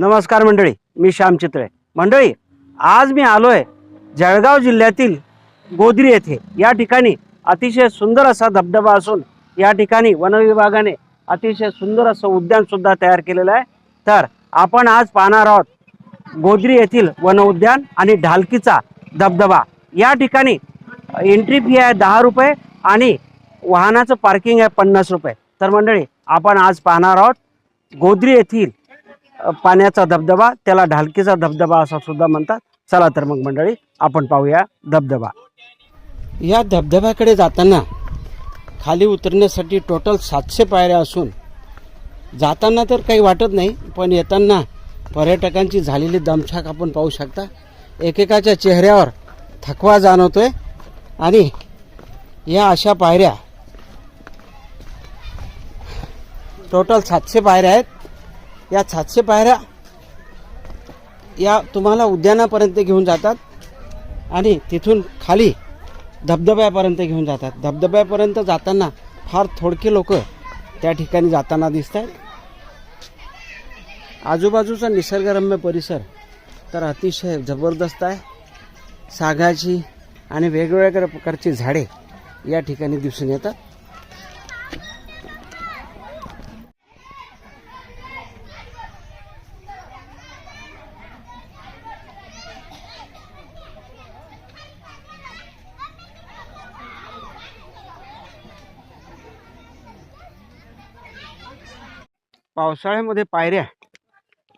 नमस्कार मंडळी मी श्याम चितळे. मंडळी आज मी आलो आहे जळगाव जिल्ह्यातील गोद्री येथे. या ठिकाणी अतिशय सुंदर असा धबधबा असून या ठिकाणी वनविभागाने अतिशय सुंदर असं उद्यानसुद्धा तयार केलेलं आहे. तर आपण आज पाहणार आहोत गोद्री येथील वन उद्यान आणि ढालकीचा धबधबा. या ठिकाणी एंट्री फी आहे दहा रुपये आणि वाहनाचं पार्किंग आहे पन्नास रुपये. तर मंडळी आपण आज पाहणार आहोत गोद्री येथील पाण्याचा धबधबा त्याला ढालकीचा धबधबा असा सुद्धा म्हणतात. चला तर मग मंडळी आपण पाहूया धबधबा. या धबधब्याकडे जाताना खाली उतरण्यासाठी टोटल सातशे पायऱ्या असून जाताना तर काही वाटत नाही पण येताना पर्यटकांची झालेली दमछाक आपण पाहू शकता. एकेकाच्या चेहऱ्यावर थकवा जाणवतो आहे आणि या अशा पायऱ्या टोटल सातशे पायऱ्या आहेत. या सातशे पायऱ्या या तुम्हाला उद्यानापर्यंत घेऊन जातात आणि तिथून खाली धबधब्यापर्यंत घेऊन जातात. धबधब्यापर्यंत जाताना फार थोडके लोक त्या ठिकाणी जाताना दिसत आहेत आजूबाजूचा निसर्गरम्य परिसर तर अतिशय जबरदस्त आहे. सागाची आणि वेगवेगळ्या प्रकारची झाडे या ठिकाणी दिसून येतात. पावसाळ्यामध्ये पायऱ्या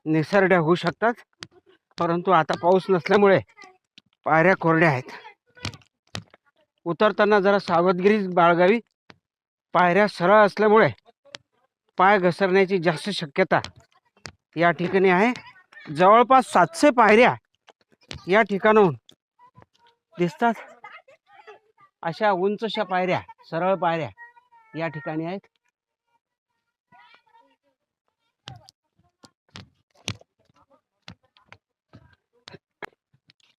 निसरड्या होऊ शकतात. परंतु आता पाऊस नसल्यामुळे पायऱ्या कोरड्या आहेत. उतरताना जरा सावधगिरी बाळगावी. पायऱ्या सरळ असल्यामुळे पाय घसरण्याची जास्त शक्यता या ठिकाणी आहे. जवळपास सातशे पायऱ्या या ठिकाणाहून दिसतात. अशा उंचशा पायऱ्या सरळ पायऱ्या या ठिकाणी आहेत.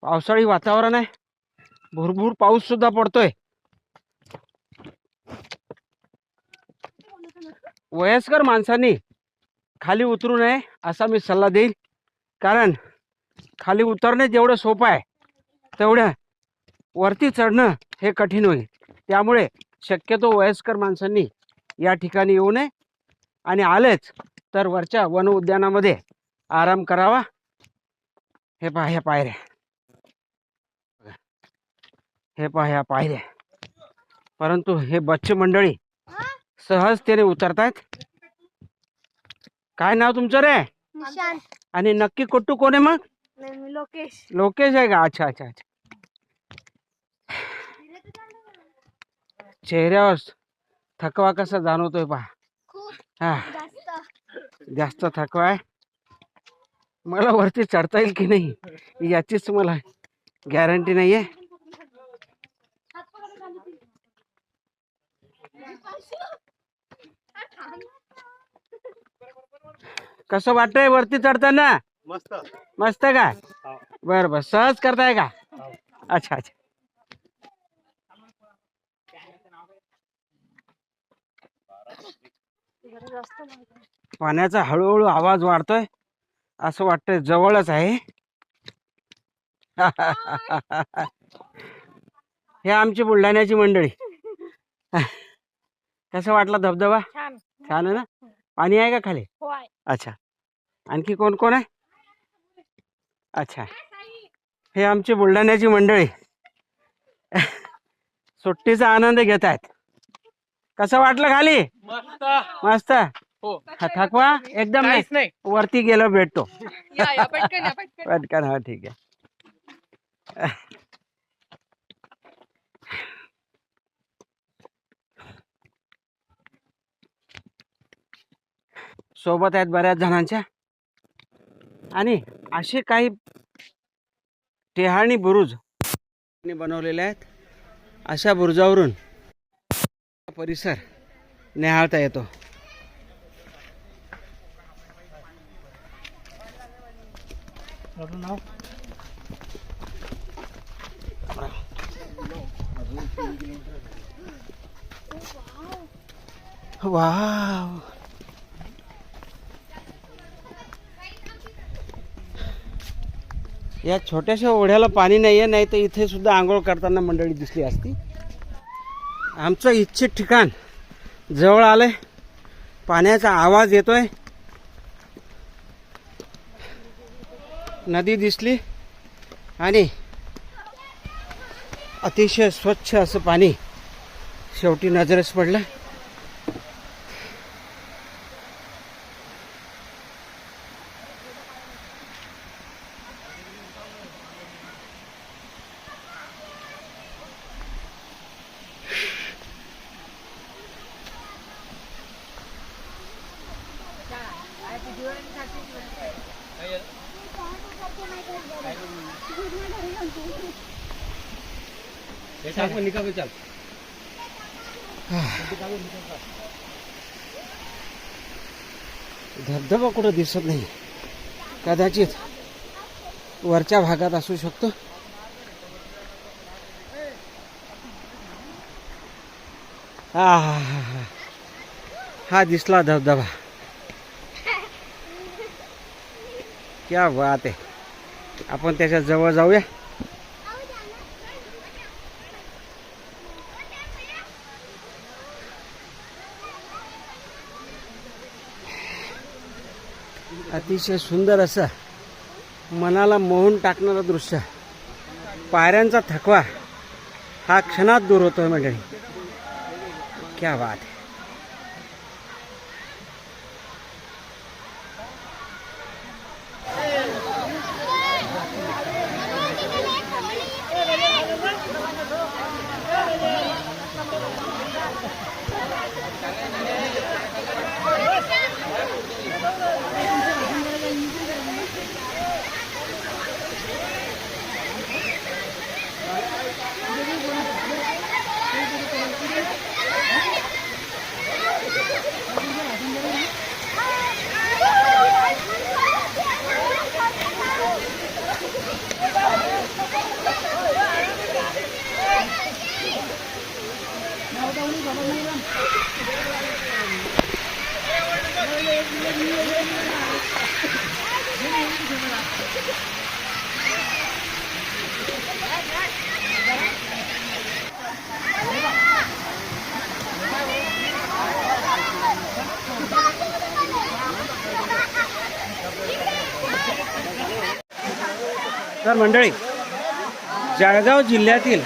पावसाळी वातावरण आहे. भरपूर पाऊस सुद्धा पडतोय. वयस्कर माणसांनी खाली उतरू नये असा मी सल्ला देईल कारण खाली उतरणे जेवढं सोपं आहे तेवढं वरती चढणं हे कठीण होईल. त्यामुळे शक्यतो वयस्कर माणसांनी या ठिकाणी येऊ नये. आणि आलेच तर वरच्या वन उद्यानामध्ये आराम करावा. हे पाह्या पायऱ्या. हे पहा ह्या पायऱ्या परंतु हे बच्चे मंडळी सहजतेने उतरतायत? काय नाव तुमचं रे? आणि नक्की कुट्टू कोण आहे मग? लोकेश. लोकेश आहे का? अच्छा अच्छा अच्छा. चेहऱ्यावर थकवा कसा जाणवतोय पहा. हा. जास्त. जास्त थकवा आहे. मला वरती चढता येईल की नाही याचीच मला गॅरंटी नाही आहे कसं वाटतंय वरती चढताना? मस्त. मस्त का? बर बर. सहज करताय का? अच्छा अच्छा. नाही. पाण्याचा हळूहळू आवाज वाढतोय. असं वाटतंय जवळच आहे. हे आमची बुलढाण्याची मंडळी. कसं वाटला धबधबा? छान. छान आहे ना? पाणी आहे का खाली? होय अच्छा. आणखी कोण कोण आहे? अच्छा. हे आमची बुलढाण्याची मंडळी. सुट्टीचा आनंद घेत आहेत. कसं वाटलं खाली? मस्त. मस्त. हो. थकवा? एकदम नाही. वरती गेलो भेटतो. या या पटकन या पटकन. पटकन हा ठीक आहे. सोबत आहेत बऱ्याच जणांच्या. आणि असे काही टेहाणी बुरुज बनवलेले आहेत. अशा बुरुजावरून परिसर निहाळता येतो. वाव. या छोट्याशा ओढ्याला पाणी नाही आहे नाही तर इथे सुद्धा आंघोळ करताना मंडळी दिसली असती. आमचं इच्छित ठिकाण जवळ आलंय. पाण्याचा आवाज येतोय. नदी दिसली आणि अतिशय स्वच्छ असं पाणी शेवटी नजरेस पडलं. धबधबा कुठं दिसत नाही. कदाचित वरच्या भागात असू शकतो. हा हा दिसला धबधबा. क्या बात आहे. आपण त्याच्याजवळ जाऊया. अतिशय सुंदर असं मनाला मोहून टाकणारं दृश्य. पायऱ्यांचा थकवा हा क्षणात दूर होतोय मंडळी. क्या बात आहे. तर मंडळी जळगाव जिल्ह्यातील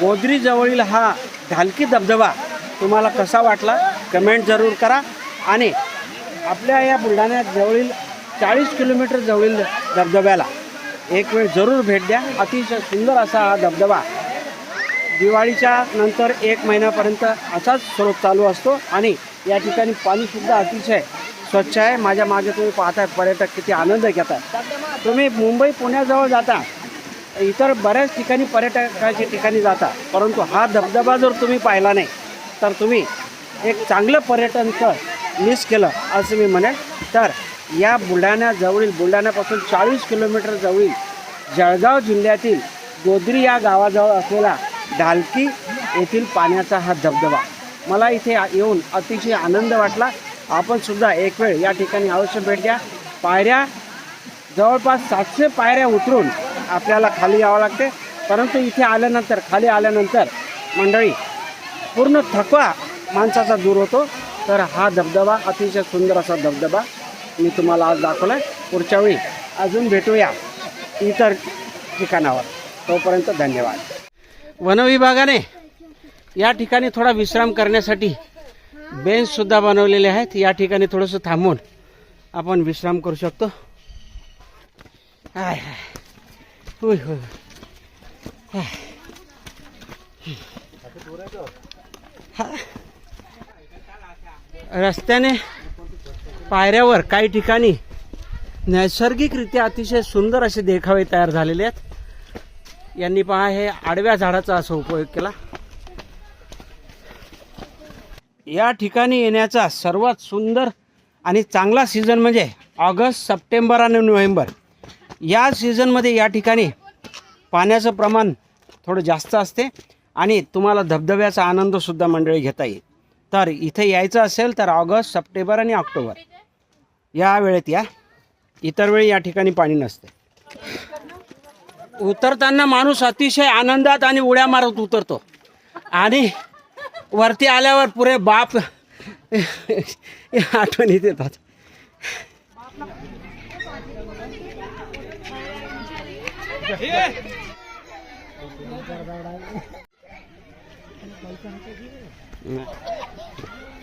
गोदरीजवळील हा ढालकी धबधबा तुम्हाला कसा वाटला? कमेंट जरूर करा आणि आपल्या या बुलढाण्यात जवळील चाळीस किलोमीटर जवळील धबधब्याला एक वेळ जरूर भेट द्या. अतिशय सुंदर असा हा धबधबा. दिवाळीच्या नंतर एक महिन्यापर्यंत असाच स्रोत चालू असतो आणि या ठिकाणी पाणीसुद्धा अतिशय स्वच्छ आहे. माझ्या मागे तुम्ही पाहताय पर्यटक किती आनंद घेतात. तुम्ही मुंबई पुण्याजवळ जाता इतर बऱ्याच ठिकाणी पर्यटकाच्या ठिकाणी जाता परंतु हा धबधबा जर तुम्ही पाहिला नाही तर तुम्ही एक चांगलं पर्यटन स्थळ मिस केलं असं मी म्हणेन. तर या बुलढाण्याजवळील बुलढाण्यापासून चाळीस किलोमीटर जवळील जळगाव जिल्ह्यातील गोदरी या गावाजवळ असलेला ढालकी येथील पाण्याचा हा धबधबा. मला इथे येऊन अतिशय आनंद वाटला. आपण सुद्धा एक वेळ या ठिकाणी अवश्य भेट द्या. पायऱ्या जवळपास सातशे पायऱ्या उतरून आपल्याला खाली यावं लागते. परंतु इथे आल्यानंतर खाली आल्यानंतर मंडळी पूर्ण थकवा माणसाचा दूर होतो. तर हा धबधबा अतिशय सुंदर असा धबधबा मी तुम्हाला आज दाखवला आहे पुढच्या वेळी अजून भेटूया इतर ठिकाणावर. तोपर्यंत धन्यवाद. वनविभागाने या ठिकाणी थोडा विश्राम करण्यासाठी बेंचसुद्धा बनवलेले आहेत. या ठिकाणी थोडंसं थांबून आपण विश्राम करू शकतो. आय होय होय. हा. रस्त्याने पायऱ्यावर काही ठिकाणी नैसर्गिकरित्या अतिशय सुंदर असे देखावे तयार झालेले आहेत. यांनी पहा हे आडव्या झाडाचा असा उपयोग केला. या ठिकाणी येण्याचा सर्वात सुंदर आणि चांगला सीझन म्हणजे ऑगस्ट सप्टेंबर आणि नोव्हेंबर. या सीझनमध्ये या ठिकाणी पाण्याचं प्रमाण थोडं जास्त असते आणि तुम्हाला धबधब्याचा आनंदसुद्धा मंडळी घेता येईल. तर इथे यायचं असेल तर ऑगस्ट सप्टेंबर आणि ऑक्टोबर. या वेळेत या. इतर वेळी या ठिकाणी पाणी नसते. उतरताना माणूस अतिशय आनंदात आणि उड्या मारत उतरतो. आणि वरती आल्यावर पुरे बाप आठवणीत येतात